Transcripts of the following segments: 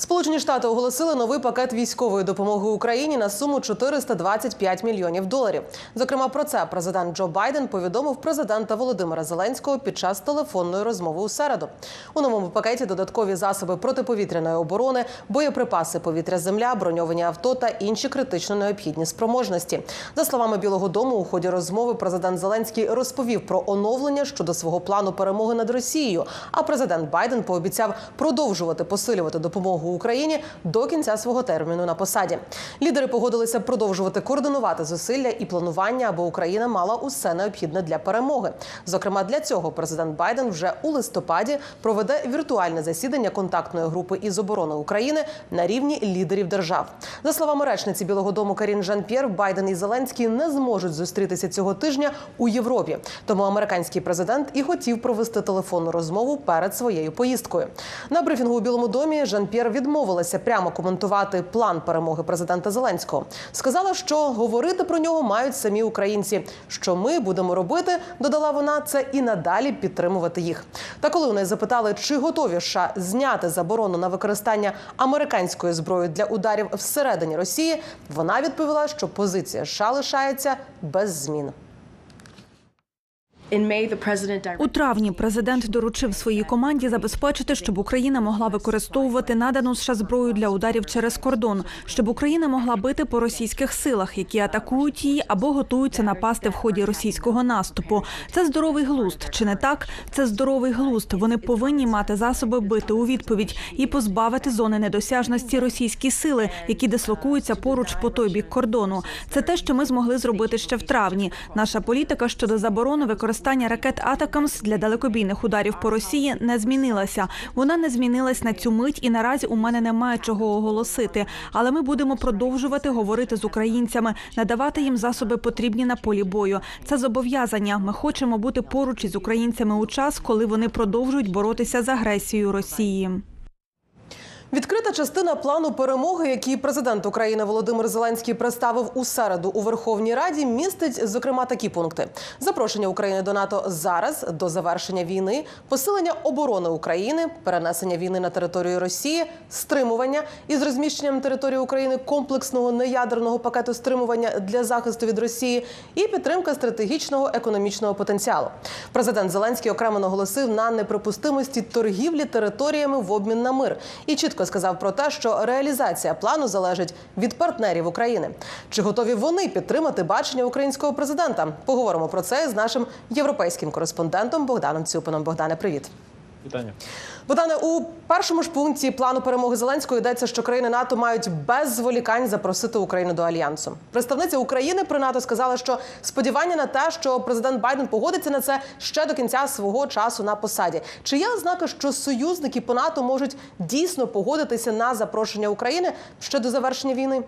Сполучені Штати оголосили новий пакет військової допомоги Україні на суму 425 мільйонів доларів. Зокрема, про це президент Джо Байден повідомив президента Володимира Зеленського під час телефонної розмови у середу. У новому пакеті додаткові засоби протиповітряної оборони, боєприпаси повітря-земля, броньовані авто та інші критично необхідні спроможності. За словами Білого Дому, у ході розмови президент Зеленський розповів про оновлення щодо свого плану перемоги над Росією. А президент Байден пообіцяв продовжувати посилювати допомогу Україні до кінця свого терміну на посаді. Лідери погодилися продовжувати координувати зусилля і планування, аби Україна мала усе необхідне для перемоги. Зокрема, для цього президент Байден вже у листопаді проведе віртуальне засідання контактної групи із оборони України на рівні лідерів держав. За словами речниці Білого Дому Карін Жан П'єр, Байден і Зеленський не зможуть зустрітися цього тижня у Європі. Тому американський президент і хотів провести телефонну розмову перед своєю поїздкою. На брифінгу у Білому домі Жан П'єр відмовилася прямо коментувати план перемоги президента Зеленського. Сказала, що говорити про нього мають самі українці. Що ми будемо робити, додала вона, це і надалі підтримувати їх. Та коли у неї запитали, чи готові США зняти заборону на використання американської зброї для ударів всередині Росії, вона відповіла, що позиція США лишається без змін. In May, the president directed У травні президент доручив своїй команді забезпечити, щоб Україна могла використовувати надану США зброю для ударів через кордон, щоб Україна могла бити по російських силах, які атакують її або готуються напасти в ході російського наступу. Це здоровий глузд. Чи не так? Це здоровий глузд. Вони повинні мати засоби бити у відповідь і позбавити зони недосяжності російські сили, які дислокуються поруч по той бік кордону. Це те, що ми змогли зробити ще в травні. Наша політика щодо заборони використання ракет Атакамс для далекобійних ударів по Росії не змінилася. Вона не змінилась на цю мить, і наразі у мене немає чого оголосити. Але ми будемо продовжувати говорити з українцями, надавати їм засоби потрібні на полі бою. Це зобов'язання. Ми хочемо бути поруч із українцями у час, коли вони продовжують боротися з агресією Росії. Відкрита частина плану перемоги, який президент України Володимир Зеленський представив у середу у Верховній Раді, містить зокрема такі пункти: запрошення України до НАТО зараз до завершення війни, посилення оборони України, перенесення війни на територію Росії, стримування із розміщенням території України комплексного неядерного пакету стримування для захисту від Росії і підтримка стратегічного економічного потенціалу. Президент Зеленський окремо наголосив на неприпустимості торгівлі територіями в обмін на мир і чітко сказав про те, що реалізація плану залежить від партнерів України. Чи готові вони підтримати бачення українського президента? Поговоримо про це з нашим європейським кореспондентом Богданом Цюпином. Богдане, привіт. Вітання. Богдане, у першому ж пункті плану перемоги Зеленського йдеться, що країни НАТО мають без зволікань запросити Україну до альянсу. Представниця України при НАТО сказала, що сподівання на те, що президент Байден погодиться на це ще до кінця свого часу на посаді. Чи є ознаки, що союзники по НАТО можуть дійсно погодитися на запрошення України ще до завершення війни?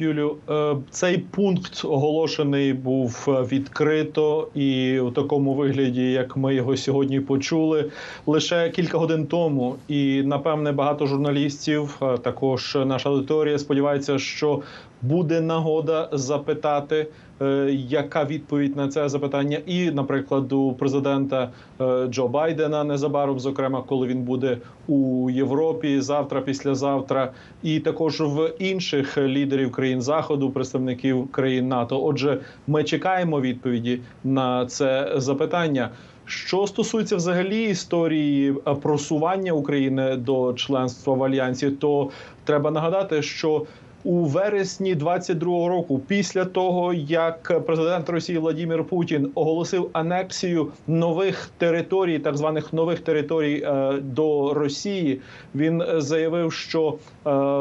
Юлю, е, цей пункт оголошений був е, відкрито і у такому вигляді, як ми його сьогодні почули, лише кілька годин тому. І напевне багато журналістів, також наша аудиторія, сподівається, що буде нагода запитати, е, яка відповідь на це запитання, і, наприклад, у президента е, Джо Байдена незабаром, зокрема, коли він буде у Європі завтра, післязавтра, і також в інших лідерів країн заходу, представників країн НАТО. Отже, ми чекаємо відповіді на це запитання. Що стосується взагалі історії е, просування України до членства в альянсі, то треба нагадати, що у вересні 22-го року, після того як президент Росії Владимир Путін оголосив анексію нових територій, так званих нових територій е, до Росії, він заявив, що е,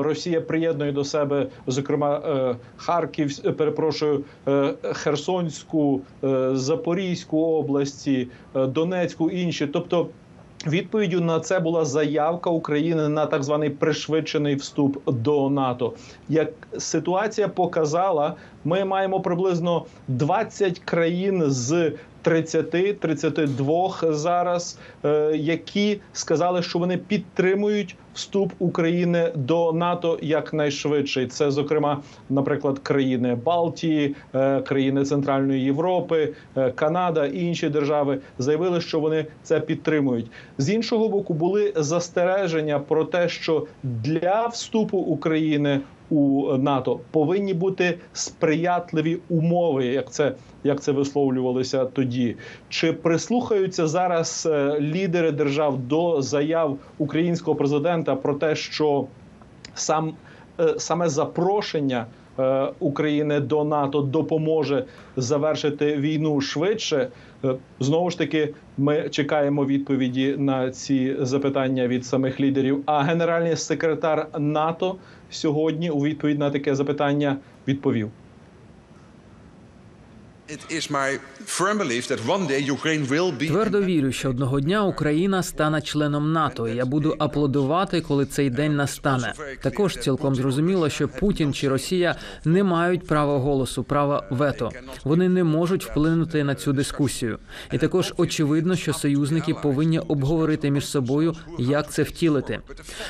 Росія приєднує до себе, зокрема, е, Харків, перепрошую, Херсонську, Запорізьку області, Донецьку інші, тобто. Відповіддю на це була заявка України на так званий пришвидшений вступ до НАТО. Як ситуація показала, ми маємо приблизно 20 країн з 30-32 зараз, е, які сказали, що вони підтримують вступ України до НАТО якнайшвидше. Це, зокрема, наприклад, країни Балтії, е, країни Центральної Європи, е, Канада і інші держави заявили, що вони це підтримують. З іншого боку, були застереження про те, що для вступу України у НАТО повинні бути сприятливі умови, як це як це висловлювалося тоді. Чи прислухаються зараз е, лідери держав до заяв українського президента про те, що сам е, саме запрошення е, України до НАТО допоможе завершити війну швидше? Знову ж таки, ми чекаємо відповіді на ці запитання від самих лідерів. А генеральний секретар НАТО сьогодні у відповідь на таке запитання відповів. Твердо вірю, що одного дня Україна стане членом НАТО. і Я буду аплодувати, коли цей день настане. Також цілком зрозуміло, що Путін чи Росія не мають права голосу, права вето. Вони не можуть вплинути на цю дискусію. І також очевидно, що союзники повинні обговорити між собою, як це втілити.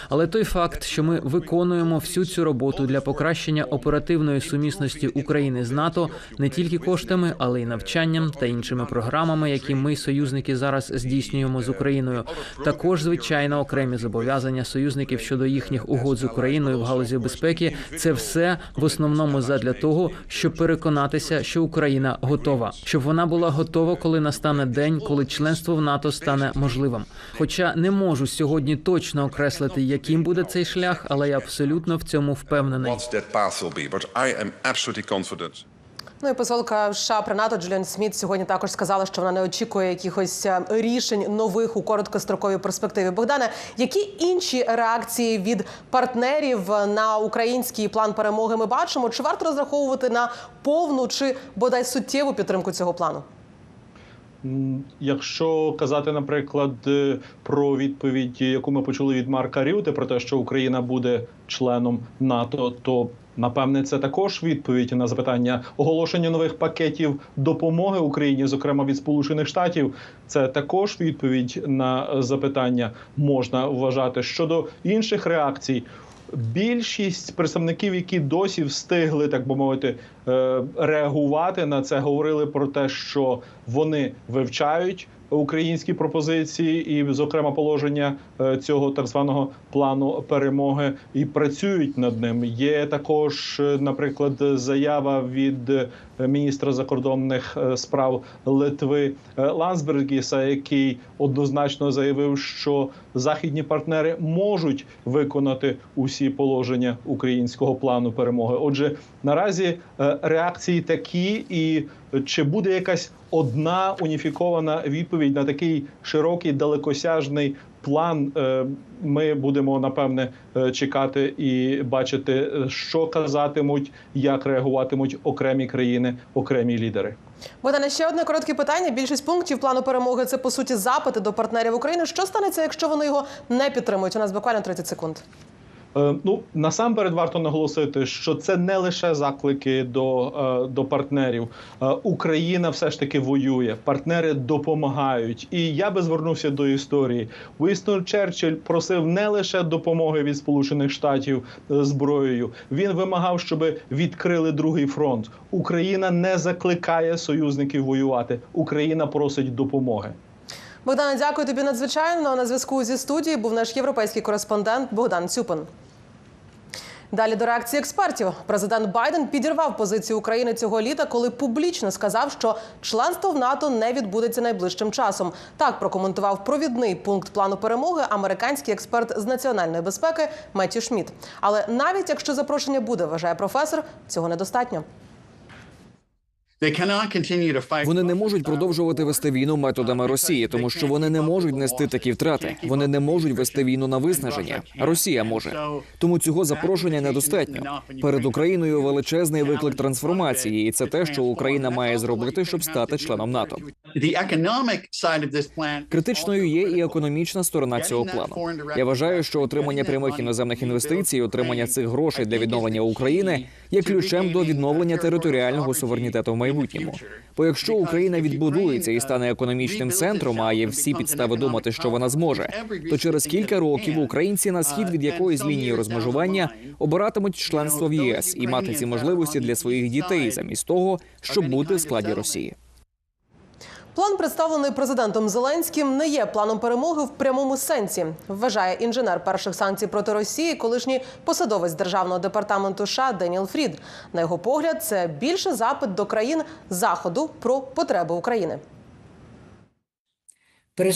Але той факт, що ми виконуємо всю цю роботу для покращення оперативної сумісності України з НАТО, не тільки коштами, але й навчанням та іншими програмами, які ми, союзники, зараз здійснюємо з Україною. Також звичайно окремі зобов'язання союзників щодо їхніх угод з Україною в галузі безпеки. Це все в основному задля того, щоб переконатися, що Україна готова, щоб вона була готова, коли настане день, коли членство в НАТО стане можливим. Хоча не можу сьогодні точно окреслити, яким буде цей шлях, але я абсолютно в цьому впевнений. Ну і посолка США при НАТО Джуліан Сміт сьогодні також сказала, що вона не очікує якихось е, рішень нових у короткостроковій перспективі. Богдане, які інші реакції від партнерів на український план перемоги ми бачимо? Чи варто розраховувати на повну чи бодай суттєву підтримку цього плану? Якщо казати, наприклад, е, про відповідь, яку ми почули від Марка Рюти, про те, що Україна буде членом НАТО, то напевне це також відповідь на запитання оголошення нових пакетів допомоги Україні, зокрема від Сполучених Штатів. Це також відповідь на запитання можна вважати щодо інших реакцій. Більшість представників, які досі встигли, так би мовити, е, реагувати на це, говорили про те, що вони вивчають українські пропозиції, і, зокрема, положення е, цього так званого плану перемоги, і працюють над ним. Є також, е, наприклад, заява від міністра закордонних е, справ Литви е, Лансбергіса, який однозначно заявив, що західні партнери можуть виконати усі положення українського плану перемоги. Отже, наразі е, реакції такі, і чи буде якась одна уніфікована відповідь на такий широкий далекосяжний план? е, Ми будемо напевне е, чекати і бачити, що казатимуть, як реагуватимуть окремі країни, окремі лідери. Богдане, ще одне коротке питання. Більшість пунктів плану перемоги це по суті запити до партнерів України. Що станеться, якщо вони його не підтримують? У нас буквально 30 секунд. Е, Ну насамперед варто наголосити, що це не лише заклики до, е, до партнерів. Е, Україна все ж таки воює, партнери допомагають. І я би звернувся до історії. Уістон Черчилль просив не лише допомоги від Сполучених Штатів зброєю. Він вимагав, щоб відкрили другий фронт. Україна не закликає союзників воювати. Україна просить допомоги. Богдане, дякую тобі надзвичайно. На зв'язку зі студією був наш європейський кореспондент Богдан Цюпин. Далі до реакції експертів. Президент Байден підірвав позицію України цього літа, коли публічно сказав, що членство в НАТО не відбудеться найближчим часом. Так прокоментував провідний пункт плану перемоги американський експерт з національної безпеки Меттю Шміт. Але навіть якщо запрошення буде, вважає професор, цього недостатньо. Вони не можуть продовжувати вести війну методами Росії, тому що вони не можуть нести такі втрати. Вони не можуть вести війну на виснаження. Росія може. Тому цього запрошення недостатньо. Перед Україною величезний виклик трансформації, і це те, що Україна має зробити, щоб стати членом НАТО. Критичною є і економічна сторона цього плану. Я вважаю, що отримання прямих іноземних інвестицій, отримання цих грошей для відновлення України є ключем до відновлення територіального суверенітету в майбутньому. Бо якщо Україна відбудується і стане економічним центром, а є всі підстави думати, що вона зможе, то через кілька років українці на схід від якоїсь лінії розмежування обиратимуть членство в ЄС і мати ці можливості для своїх дітей, замість того, щоб бути в складі Росії. План, представлений президентом Зеленським, не є планом перемоги в прямому сенсі, вважає інженер перших санкцій проти Росії, колишній посадовець державного департаменту США Деніел Фрід. На його погляд, це більше запит до країн заходу про потреби України. But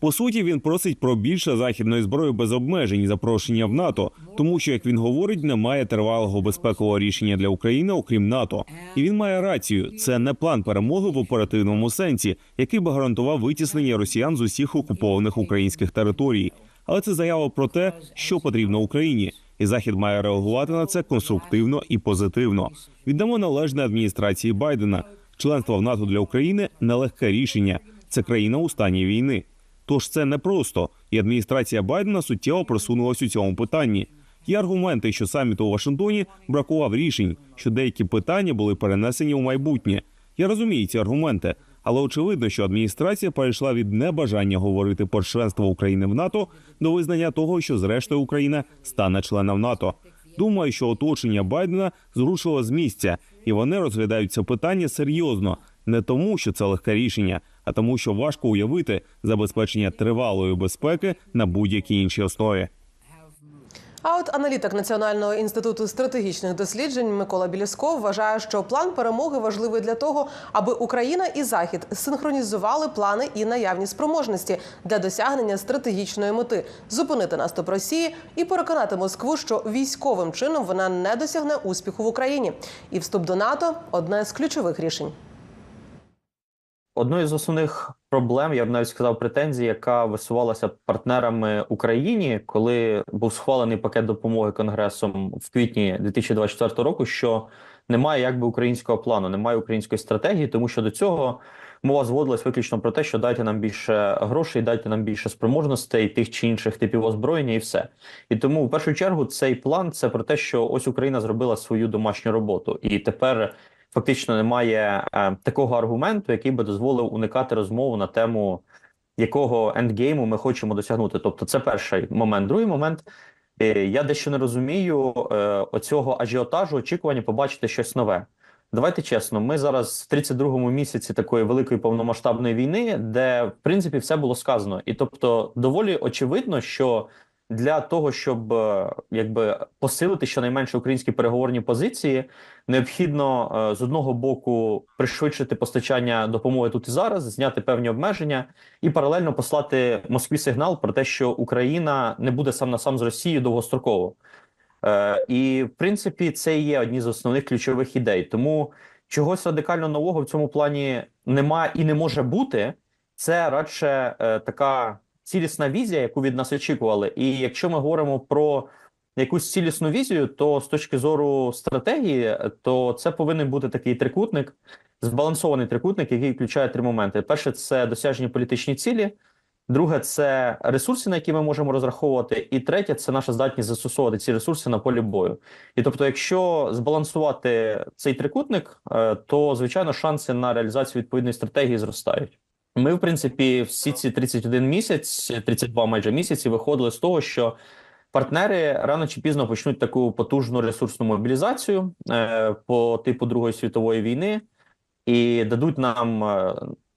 По суті, він просить про більше західної зброї без обмежень і запрошення в НАТО, тому що, як він говорить, немає тривалого безпекового рішення для України, окрім НАТО. І він має рацію. Це не план перемоги в оперативному сенсі, який би гарантував витіснення росіян з усіх окупованих українських територій. Але це заява про те, що потрібно Україні, і Захід має реагувати на це конструктивно і позитивно. Віддамо належне адміністрації Байдена. Членство в НАТО для України нелегке рішення. Це країна у стані війни. Тож це непросто, і адміністрація Байдена суттєво просунулась у цьому питанні. Є аргументи, що саміту у Вашингтоні бракував рішень, що деякі питання були перенесені у майбутнє. Я розумію ці аргументи, але очевидно, що адміністрація перейшла від небажання говорити про членство України в НАТО до визнання того, що зрештою Україна стане членом НАТО. Думаю, що оточення Байдена зрушило з місця, і вони розглядають це питання серйозно, не тому, що це легке рішення, а тому, що важко уявити забезпечення тривалої безпеки на будь-якій іншій основі. А от аналітик Національного інституту стратегічних досліджень Микола Білісков вважає, що план перемоги важливий для того, аби Україна і Захід синхронізували плани і наявні спроможності для досягнення стратегічної мети зупинити наступ Росії і переконати Москву, що військовим чином вона не досягне успіху в Україні. І вступ до НАТО одне з ключових рішень. Одною з основних проблем, я б навіть сказав, претензій, яка висувалася партнерами Україні, коли був схвалений пакет допомоги Конгресом в квітні 2024 року, що немає якби українського плану, немає української стратегії, тому що до цього мова зводилась виключно про те, що дайте нам більше грошей, дайте нам більше спроможностей, тих чи інших типів озброєння, і все. І тому, в першу чергу, цей план це про те, що ось Україна зробила свою домашню роботу, і тепер фактично немає е, такого аргументу, який би дозволив уникати розмову на тему якого ендгейму ми хочемо досягнути. Тобто, це перший момент. Другий момент. е, Я дещо не розумію е, оцього ажіотажу, очікування побачити щось нове. Давайте чесно, ми зараз в 32-му місяці такої великої повномасштабної війни, де в принципі все було сказано, і тобто доволі очевидно, що для того, щоб е, якби посилити щонайменше українські переговорні позиції, необхідно е, з одного боку пришвидшити постачання допомоги тут і зараз, зняти певні обмеження, і паралельно послати Москві сигнал про те, що Україна не буде сам на сам з Росією довгостроково. Е, і в принципі, це є одні з основних ключових ідей. Тому чогось радикально нового в цьому плані немає і не може бути. Це радше така цілісна візія, яку від нас очікували. І якщо ми говоримо про якусь цілісну візію, то з точки зору стратегії, то це повинен бути такий трикутник, збалансований трикутник, який включає три моменти: перше це досяжні політичні цілі. Друге, це ресурси, на які ми можемо розраховувати, і третє це наша здатність застосовувати ці ресурси на полі бою. І тобто, якщо збалансувати цей трикутник, е, то звичайно шанси на реалізацію відповідної стратегії зростають. Ми, в принципі, всі ці 31 місяць, 32 майже місяці, виходили з того, що партнери рано чи пізно почнуть таку потужну ресурсну мобілізацію е, по типу Другої світової війни і дадуть нам е,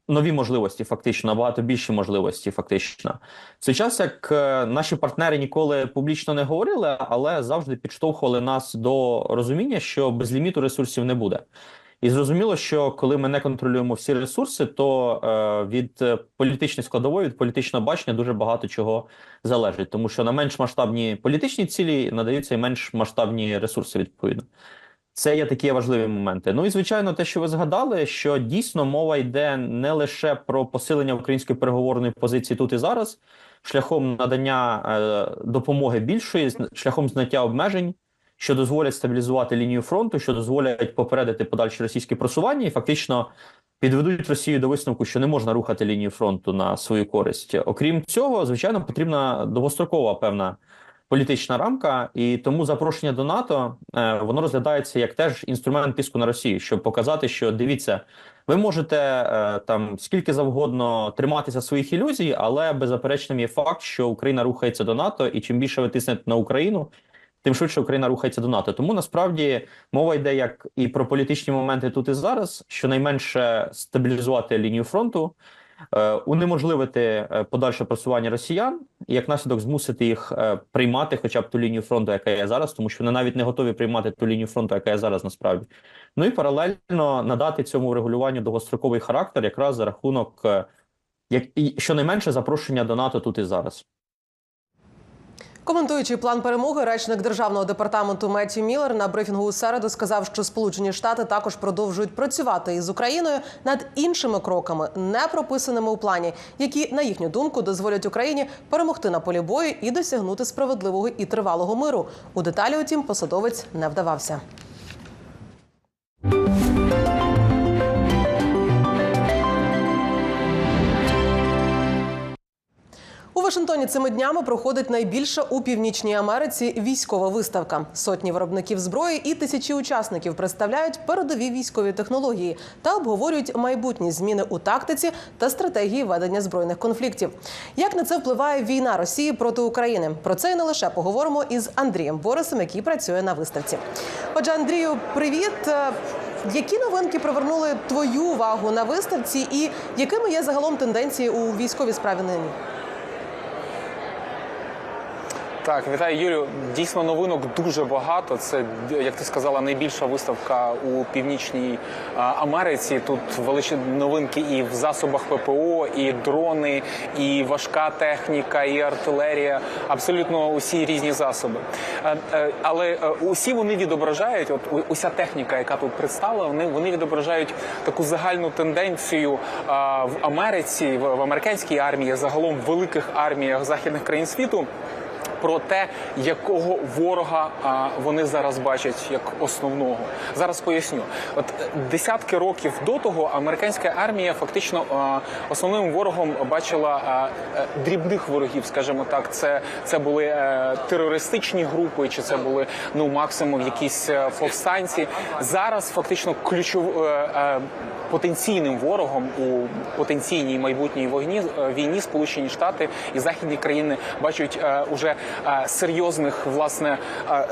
нові можливості, фактично набагато більші можливості, фактично. В цей час як е, наші партнери ніколи публічно не говорили, але завжди підштовхували нас до розуміння, що без ліміту ресурсів не буде. І зрозуміло, що коли ми не контролюємо всі ресурси, то е, від е, політичної складової, від політичного бачення дуже багато чого залежить, тому що на менш масштабні політичні цілі надаються і менш масштабні ресурси відповідно. Це є такі важливі моменти. Ну і звичайно, те, що ви згадали, що дійсно мова йде не лише про посилення української переговорної позиції тут і зараз, шляхом надання е, допомоги більшої, шляхом зняття обмежень, що дозволять стабілізувати лінію фронту, що дозволять попередити подальші російські просування, і фактично підведуть Росію до висновку, що не можна рухати лінію фронту на свою користь. Окрім цього, звичайно, потрібна довгострокова певна політична рамка, і тому запрошення до НАТО е, воно розглядається як теж інструмент тиску на Росію, щоб показати, що дивіться, ви можете е, там скільки завгодно триматися своїх ілюзій, але беззаперечним є факт, що Україна рухається до НАТО, і чим більше ви тиснете на Україну, тим швидше Україна рухається до НАТО. Тому насправді мова йде як і про політичні моменти тут і зараз, щонайменше стабілізувати лінію фронту, е, унеможливити е, подальше просування росіян, і як наслідок змусити їх е, приймати, хоча б ту лінію фронту, яка є зараз, тому що вони навіть не готові приймати ту лінію фронту, яка є зараз насправді. Ну і паралельно надати цьому регулюванню довгостроковий характер, якраз за рахунок як і щонайменше запрошення до НАТО тут і зараз. Коментуючи план перемоги, речник державного департаменту Меттью Міллер на брифінгу у середу сказав, що Сполучені Штати також продовжують працювати із Україною над іншими кроками, не прописаними у плані, які, на їхню думку, дозволять Україні перемогти на полі бою і досягнути справедливого і тривалого миру. У деталі, утім, посадовець не вдавався. Вашингтоні цими днями проходить найбільша у північній Америці військова виставка. Сотні виробників зброї і тисячі учасників представляють передові військові технології та обговорюють майбутні зміни у тактиці та стратегії ведення збройних конфліктів. Як на це впливає війна Росії проти України? Про це і не лише поговоримо із Андрієм Борисом, який працює на виставці. Отже, Андрію, привіт. Е, Які новинки привернули твою увагу на виставці, і якими є загалом тенденції у військовій справі нині? Так, вітаю Юлію. Дійсно, новинок дуже багато. Це як ти сказала, найбільша виставка у північній Америці. Тут величезні новинки і в засобах ППО, і дрони, і важка техніка, і артилерія. Абсолютно усі різні засоби. Е, е, Але е, усі вони відображають, от уся техніка, яка тут представлена, вони, вони відображають таку загальну тенденцію в Америці, в американській армії, загалом в великих арміях західних країн світу про те, якого ворога вони зараз бачать як основного. Зараз поясню. От е, десятки років до того американська армія фактично основним ворогом бачила е, дрібних ворогів, скажімо так. Це, це були е, терористичні групи, чи це були ну максимум якісь повстанці. Зараз фактично ключов. Потенційним ворогом у потенційній майбутній війні, е, війні Сполучені Штати і західні країни бачать уже серйозних власне е,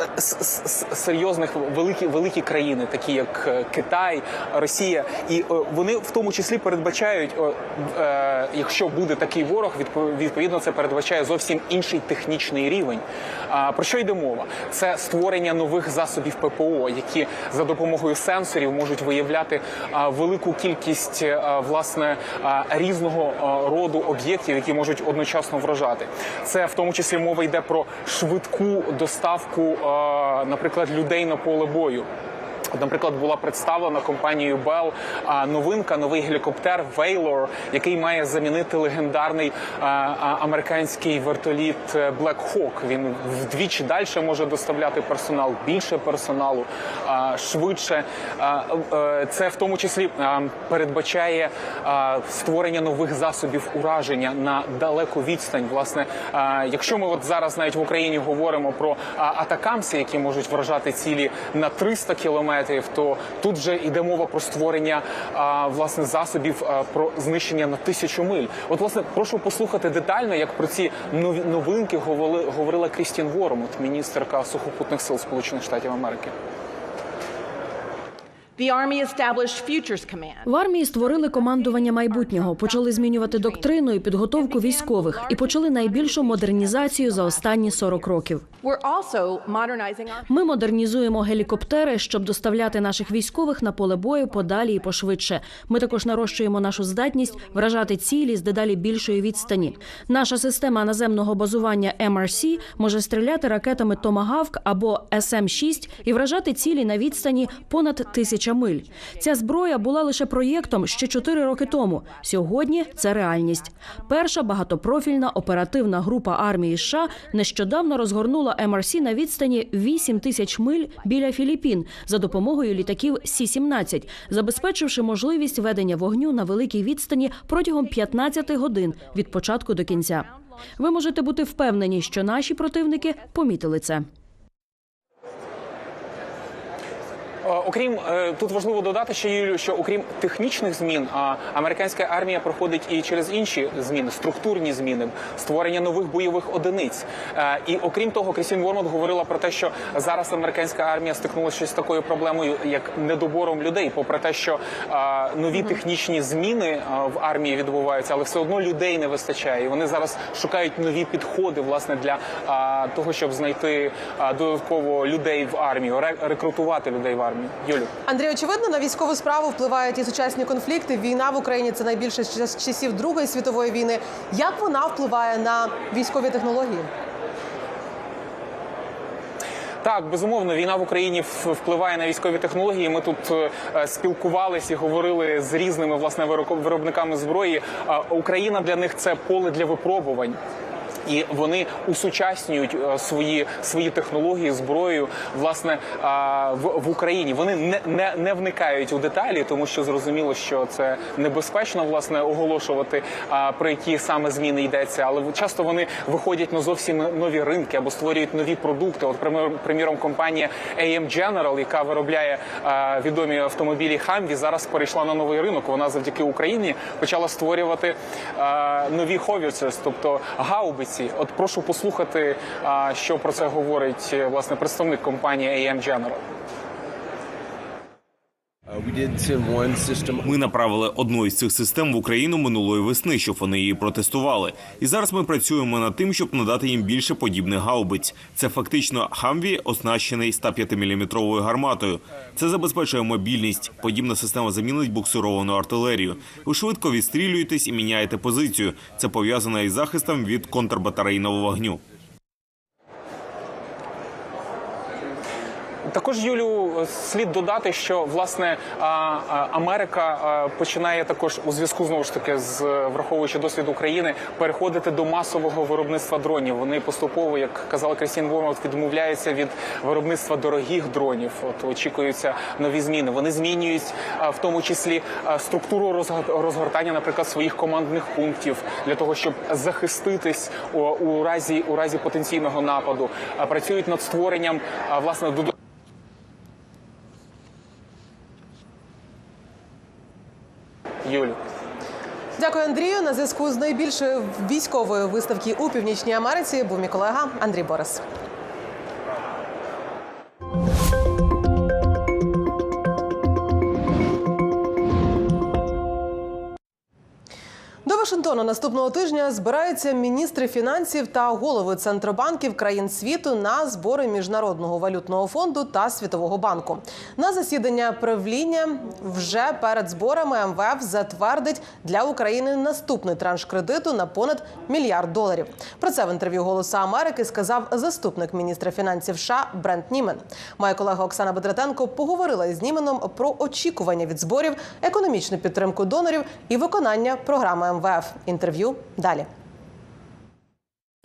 серйозних великі великі країни, такі як е, Китай, Росія, і е, вони в тому числі передбачають, е, е, якщо буде такий ворог, відпо- відповідно це передбачає зовсім інший технічний рівень. Про що йде мова? Це створення нових засобів ППО, які за допомогою сенсорів можуть виявляти велику кількість власне різного роду об'єктів, які можуть одночасно вражати. Це в тому числі мова йде про швидку доставку, наприклад, людей на поле бою. Наприклад, була представлена компанією Bell новинка, новий гелікоптер Veylor, який має замінити легендарний американський вертоліт е, Black Hawk. Він вдвічі далі може доставляти персонал, більше персоналу, швидше. Е, Це в тому числі передбачає створення нових засобів ураження на далеку відстань. Власне, якщо ми от зараз навіть в Україні говоримо про атакамси, які можуть вражати цілі на 300 кілометрів, то тут вже йде мова про створення а, власне засобів про знищення на тисячу миль. От власне прошу послухати детально, як про ці новинки говорила Крістін Вормут, міністерка сухопутних сил Сполучених Штатів Америки. В армії створили командування майбутнього, почали змінювати доктрину і підготовку військових, і почали найбільшу модернізацію за останні 40 років. Ми модернізуємо гелікоптери, щоб доставляти наших військових на поле бою подалі і пошвидше. Ми також нарощуємо нашу здатність вражати цілі з дедалі більшої відстані. Наша система наземного базування MRC може стріляти ракетами Томагавк або СМ-6 і вражати цілі на відстані понад тисяча тисяча миль. Ця зброя була лише проєктом ще чотири роки тому. Сьогодні це реальність. Перша багатопрофільна оперативна група армії США нещодавно розгорнула МРС на відстані 8 тисяч миль біля Філіппін за допомогою літаків Сі-17, забезпечивши можливість ведення вогню на великій відстані протягом 15 годин від початку до кінця. Ви можете бути впевнені, що наші противники помітили це. Е, Окрім е, тут важливо додати, Юлію, що окрім технічних змін, а американська армія проходить і через інші зміни, структурні зміни, створення нових бойових одиниць. Е, І окрім того, Крістін Вормот говорила про те, що зараз американська армія стикнулася з такою проблемою, як недобором людей, попри те, що е, нові технічні зміни е, в армії відбуваються, але все одно людей не вистачає. І вони зараз шукають нові підходи власне для е, того, щоб знайти е, додатково людей в армію, рекрутувати людей в армію. Юлю. Андрій, очевидно, на військову справу впливають і сучасні конфлікти. Війна в Україні це найбільше з час- часів Другої світової війни. Як вона впливає на військові технології? Так, безумовно, війна в Україні впливає на військові технології. Ми тут е, спілкувалися і говорили з різними власне виробниками зброї. Україна для них це поле для випробувань. І вони усучаснюють е, свої свої технології зброю власне е, в, в Україні. Вони не, не, не вникають у деталі, тому що зрозуміло, що це небезпечно власне оголошувати е, про які саме зміни йдеться. Але часто вони виходять на зовсім нові ринки або створюють нові продукти. От примір- приміром, компанія AM General, яка виробляє відомі автомобілі Humvee, зараз перейшла на новий ринок. Вона завдяки Україні почала створювати нові howitzers, тобто гаубиці. От прошу послухати, що про це говорить е, власне представник компанії AM General. Ми направили одну із цих систем в Україну минулої весни, щоб вони її протестували. І зараз ми працюємо над тим, щоб надати їм більше подібних гаубиць. Це фактично хамві, оснащений 105-мм гарматою. Це забезпечує мобільність. Подібна система замінить буксировану артилерію. Ви швидко відстрілюєтесь і міняєте позицію. Це пов'язано із захистом від контрбатарейного вогню. Також Юлю слід додати, що власне Америка починає також у зв'язку знову ж таки з враховуючи досвід України переходити до масового виробництва дронів. Вони поступово, як казала Крістін Вормот, відмовляються від виробництва дорогих дронів. От очікуються нові зміни. Вони змінюють в тому числі структуру розгортання, наприклад, своїх командних пунктів для того, щоб захиститись у, у разі у разі потенційного нападу. Працюють над створенням власне додаткових Юлю. Дякую, Андрію. На зв'язку з найбільшою військовою виставки у Північній Америці був мій колега Андрій Борис. Вашингтону наступного тижня збираються міністри фінансів та голови центробанків країн світу на збори міжнародного валютного фонду та світового банку. На засідання правління вже перед зборами МВФ затвердить для України наступний транш кредиту на понад мільярд доларів. Про це в інтерв'ю Голоса Америки сказав заступник міністра фінансів США Брент Німен. Моя колега Оксана Бедратенко поговорила із Німеном про очікування від зборів, економічну підтримку донорів і виконання програми МВФ. Інтерв'ю далі.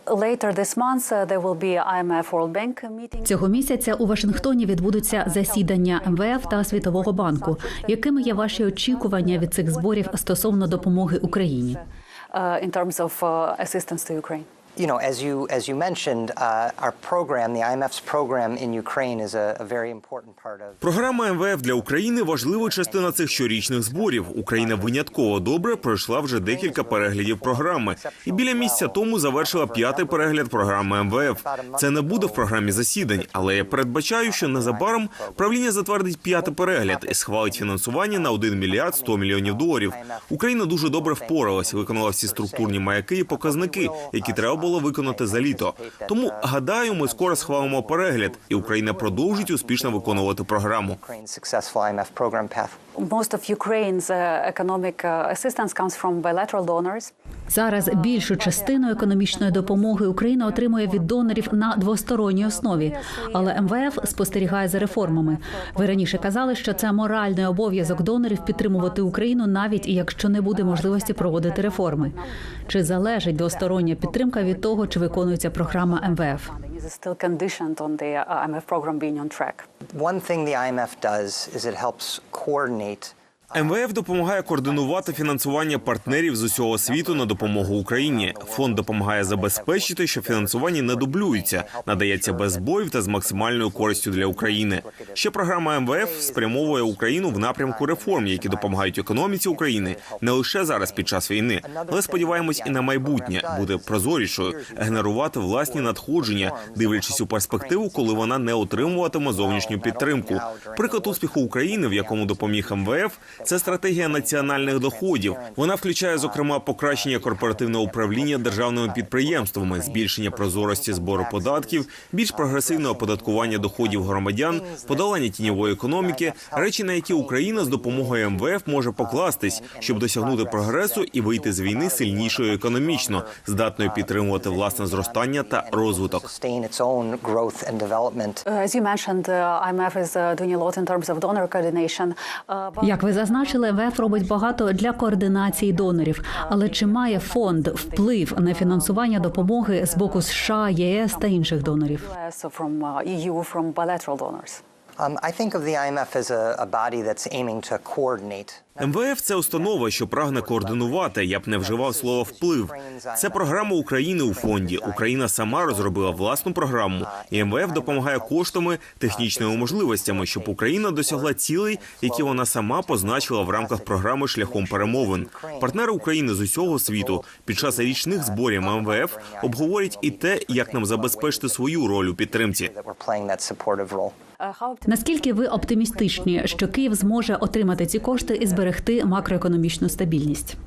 Later this month, uh, there will be IMF World Bank meeting. Цього місяця у Вашингтоні відбудуться засідання МВФ та Світового банку. Якими є ваші очікування від цих зборів стосовно допомоги Україні? uh, in terms of uh, assistance to Ukraine. You know, as you as you mentioned, uh, our program, the IMF's program in Ukraine, is a, a very important part of. Програма МВФ для України важлива частина цих щорічних зборів. Україна винятково добре пройшла вже декілька переглядів програми, і біля місяця тому завершила п'ятий перегляд програми МВФ. Це не буде в програмі засідань, але я передбачаю, що незабаром правління затвердить п'ятий перегляд і схвалить фінансування на 1 мільярд 100 мільйонів доларів. Україна дуже добре впоралась, виконала всі структурні маяки і показники, які треба було виконати за літо. Тому гадаю, ми скоро схвалимо перегляд, і Україна продовжить успішно виконувати програму. Most of Ukraine's uh, economic uh, assistance comes from bilateral donors. Зараз більшу частину економічної допомоги Україна отримує від донорів на двосторонній основі. Але МВФ спостерігає за реформами. Ви раніше казали, що це моральний обов'язок донорів підтримувати Україну, навіть якщо не буде можливості проводити реформи. Чи залежить двостороння підтримка від того, чи виконується програма МВФ? One thing the IMF does is it helps coordinate МВФ допомагає координувати фінансування партнерів з усього світу на допомогу Україні. Фонд допомагає забезпечити, що фінансування не дублюється, надається без збоїв та з максимальною користю для України. Ще програма МВФ спрямовує Україну в напрямку реформ, які допомагають економіці України не лише зараз під час війни, але сподіваємось і на майбутнє буде прозорішою, генерувати власні надходження, дивлячись у перспективу, коли вона не отримуватиме зовнішню підтримку. Приклад успіху України, в якому допоміг МВФ, це стратегія національних доходів. Вона включає зокрема покращення корпоративного управління державними підприємствами, збільшення прозорості збору податків, більш прогресивне оподаткування доходів громадян, подолання тіньової економіки, речі, на які Україна з допомогою МВФ може покластись, щоб досягнути прогресу і вийти з війни сильнішою економічно, здатною підтримувати власне зростання та розвиток. Uh, uh, uh, Як ви зазначили, ВЕФ робить багато для координації донорів. Але чи має фонд вплив на фінансування допомоги з боку США, ЄС та інших донорів? Donors. Um. МВФ це установа, що прагне координувати. Я б не вживав слово вплив. Це програма України у фонді. Україна сама розробила власну програму, і МВФ допомагає коштами, технічними можливостями, щоб Україна досягла цілей, які вона сама позначила в рамках програми шляхом перемовин. Партнери України з усього світу під час річних зборів МВФ обговорять і те, як нам забезпечити свою роль у підтримці. Наскільки ви оптимістичні, що Київ зможе отримати ці кошти і зберегти макроекономічну стабільність?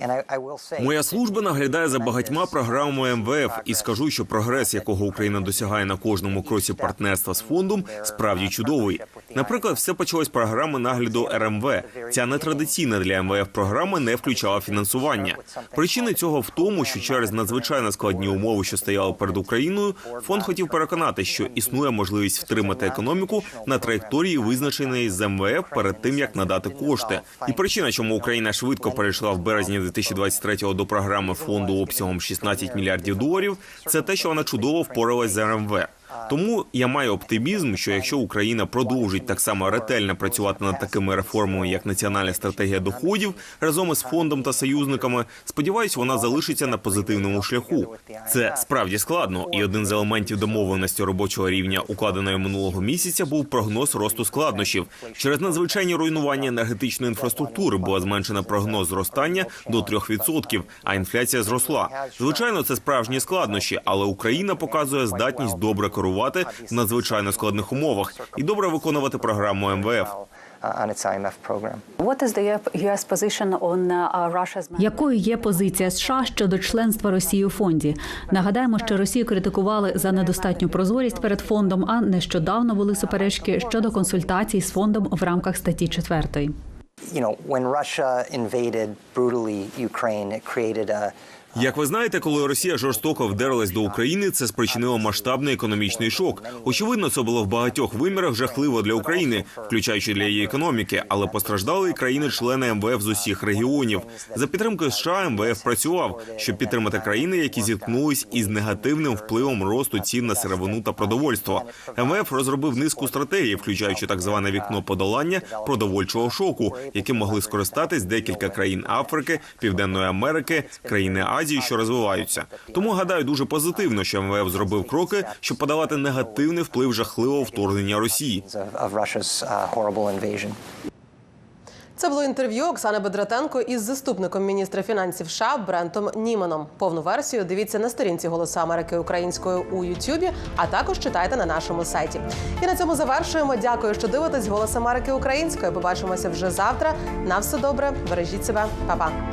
Uh. Моя служба наглядає за багатьма програмами МВФ і скажу, що прогрес, якого Україна досягає на кожному кроці партнерства з фондом, справді чудовий. Наприклад, все почалось програми нагляду РМВ. Ця нетрадиційна для МВФ програма не включала фінансування. Причини цього в тому, що через надзвичайно складні умови, що стояли перед Україною, фонд хотів переконати, що існує можливість втримати економіку на траєкторії, визначеної з МВФ перед тим, як надати кошти. І причина, чому Україна швидко перейшла в березні 2023-го до програми фонду обсягом 16 мільярдів доларів, це те, що вона чудово впоралась з РМВ. Тому я маю оптимізм, що якщо Україна продовжить так само ретельно працювати над такими реформами, як національна стратегія доходів, разом із фондом та союзниками, сподіваюсь, вона залишиться на позитивному шляху. Це справді складно, і один з елементів домовленості робочого рівня, укладеної минулого місяця, був прогноз росту складнощів. Через надзвичайні руйнування енергетичної інфраструктури була зменшена прогноз зростання до 3%, а інфляція зросла. Звичайно, це справжні складнощі, але Україна показує здатність добре керувати в надзвичайно складних умовах і добре виконувати програму МВФ. Uh, Якою є позиція США щодо членства Росії у фонді? Нагадаємо, що Росію критикували за недостатню прозорість перед фондом, а нещодавно були суперечки щодо консультацій з фондом в рамках статті 4. Як ви знаєте, коли Росія жорстоко вдерлась до України, це спричинило масштабний економічний шок. Очевидно, це було в багатьох вимірах жахливо для України, включаючи для її економіки, але постраждали і країни-члени МВФ з усіх регіонів. За підтримкою США МВФ працював, щоб підтримати країни, які зіткнулись із негативним впливом росту цін на сировину та продовольство. МВФ розробив низку стратегій, включаючи так зване вікно подолання продовольчого шоку, яким могли скористатись декілька країн Африки, Південної Америки, країни Азії, що розвиваються. Тому гадаю, дуже позитивно, що МВФ зробив кроки, щоб подавати негативний вплив жахливого вторгнення Росії. Це було інтерв'ю Оксани Бедратенко із заступником міністра фінансів США Брентом Німаном. Повну версію дивіться на сторінці Голосу Америки українською у Ютубі, а також читайте на нашому сайті. І на цьому завершуємо. Дякую, що дивитесь Голос Америки українською. Побачимося вже завтра. На все добре, бережіть себе, Па-па.